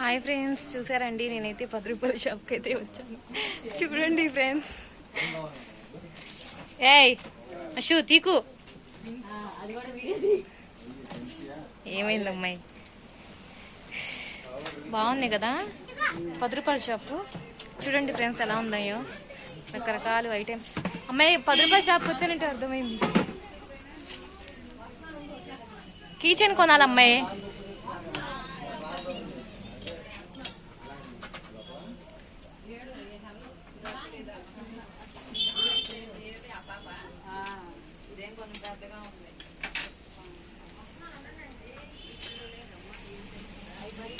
Hi friends చూసారండి? నేనైతే పది రూపాయల షాప్కి అయితే వచ్చాను. చూడండి ఫ్రెండ్స్. ఏయ్ అశు తీకు. ఏమైంది అమ్మాయి బాగుంది కదా? పది రూపాయల షాపు. చూడండి ఫ్రెండ్స్ ఎలా ఉన్నాయో. రకరకాల ఐటమ్స్. అమ్మాయి పది రూపాయల షాప్కి వచ్చానంటే అర్థమైంది. కిచెన్ కొనాలమ్మాయి.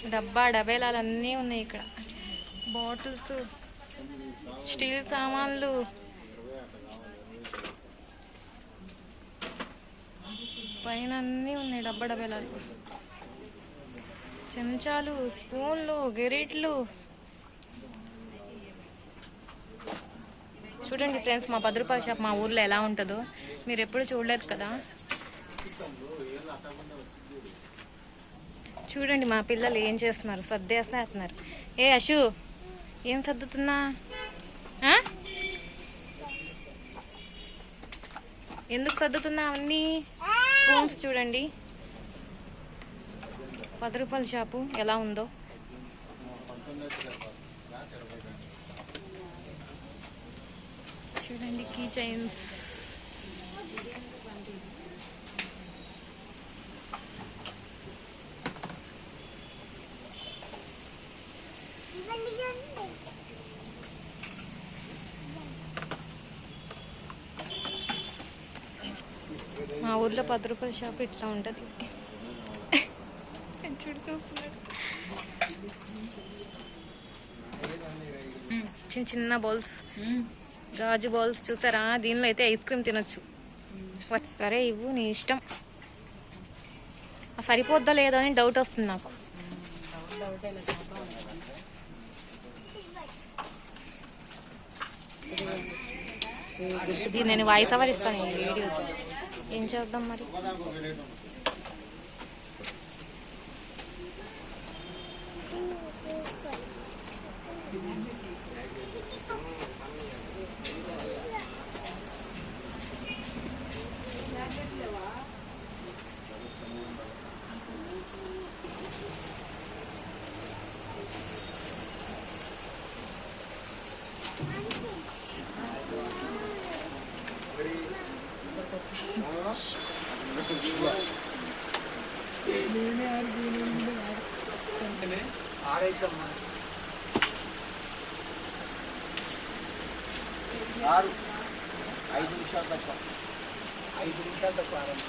డబ్బా డబేలాలన్నీ ఉన్నాయి ఇక్కడ. బాటిల్స్ స్టీల్ సామాన్లు. పైన అన్నీ ఉన్నాయి డబ్బా డబేలాలు. చెంచాలు స్పూన్లు గెరిట్లు. చూడండి ఫ్రెండ్స్ మా పది రూపాయల షాప్ మా ఊర్లో ఎలా ఉంటుందో. మీరు ఎప్పుడు చూడలేదు కదా. చూడండి మా పిల్లలు ఏం చేస్తున్నారు? సర్దేసేస్తున్నారు. ఏ అశు ఏం సర్దుతున్నా? ఎందుకు సర్దుతున్నా అవన్నీ? స్పూన్స్ చూడండి. పది రూపాయల షాపు ఎలా ఉందో. చూడండి కీ చైన్స్. మా ఊర్లో పది రూపాయల షాప్ ఇట్లా ఉంటుంది. చూడు చూస్తున్నాడు చిన్న చిన్న బౌల్స్. గాజు బౌల్స్ చూసారా? దీనిలో అయితే ఐస్ క్రీమ్ తినొచ్చు. సరే ఇవ్వు నీ ఇష్టం. సరిపోద్దా లేదా అని డౌట్ వస్తుంది నాకు. ఇది నేను వాయిస్ అవర్ ఇస్తాను ఈ వీడియోకి. ఏం చేద్దాం మరి? ఆరు. ఐదు నిమిషాలు తక్కువ. ఐదు నిమిషాలు తక్కువ ఆరంభం.